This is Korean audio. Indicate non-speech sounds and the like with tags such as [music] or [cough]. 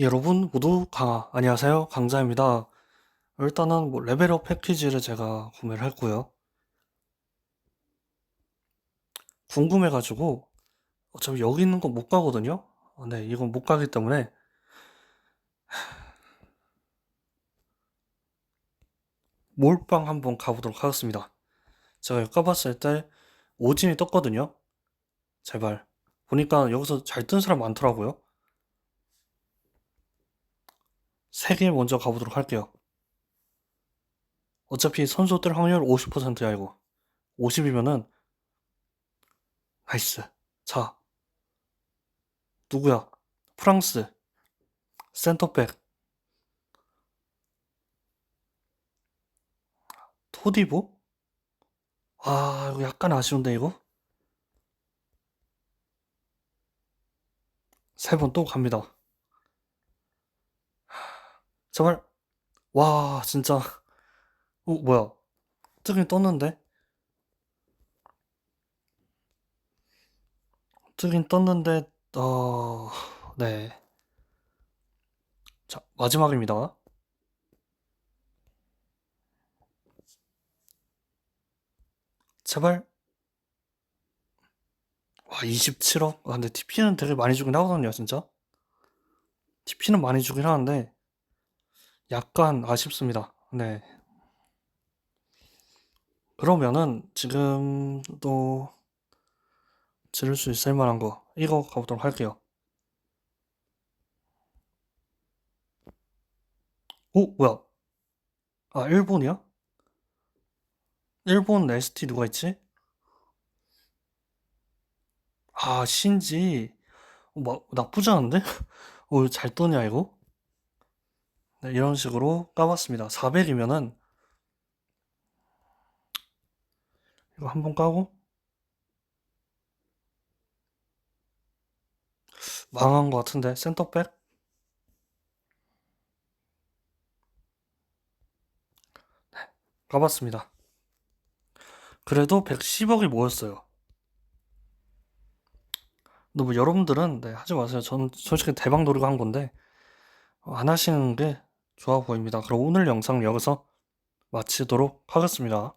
여러분 모두 강아 안녕하세요. 강자입니다. 일단은 뭐 레벨업 패키지를 제가 구매를 했고요. 궁금해가지고 어차피 여기 있는 거 못 가거든요. 어, 네 이건 못 가기 때문에. 몰빵 한번 가보도록 하겠습니다. 제가 여기 까봤을 때 오진이 떴거든요. 제발. 보니까 여기서 잘 뜬 사람 많더라고요 세 개 먼저 가보도록 할게요. 어차피 선수 뜰 확률 50%야 이거. 50이면은 나이스. 자 누구야? 프랑스 센터백 토디보? 아 이거 약간 아쉬운데 이거? 세 번 또 갑니다. 제발 와 진짜. 어 뭐야? 뜨긴 떴는데? 뜨긴 떴는데 어... 네. 자 마지막입니다. 제발. 와 27억? 아 근데 TP는 되게 많이 주긴 하거든요 진짜. TP는 많이 주긴 하는데 약간 아쉽습니다 네 그러면은 지금도 지를 수 있을 만한 거 이거 가보도록 할게요. 오 뭐야? 아 일본이야? 일본 ST 누가 있지? 아 신지 어, 뭐 나쁘지 않은데? [laughs] 어, 잘 떠냐 이거? 네, 이런 식으로 까봤습니다. 400이면은 이거 한 번 까고 망한 것 같은데 센터백? 네, 까봤습니다. 그래도 110억이 모였어요. 근데 뭐 여러분들은 네, 하지 마세요. 저는 솔직히 대박 노리고 한 건데 어, 안 하시는 게 좋아 보입니다. 그럼 오늘 영상 여기서 마치도록 하겠습니다.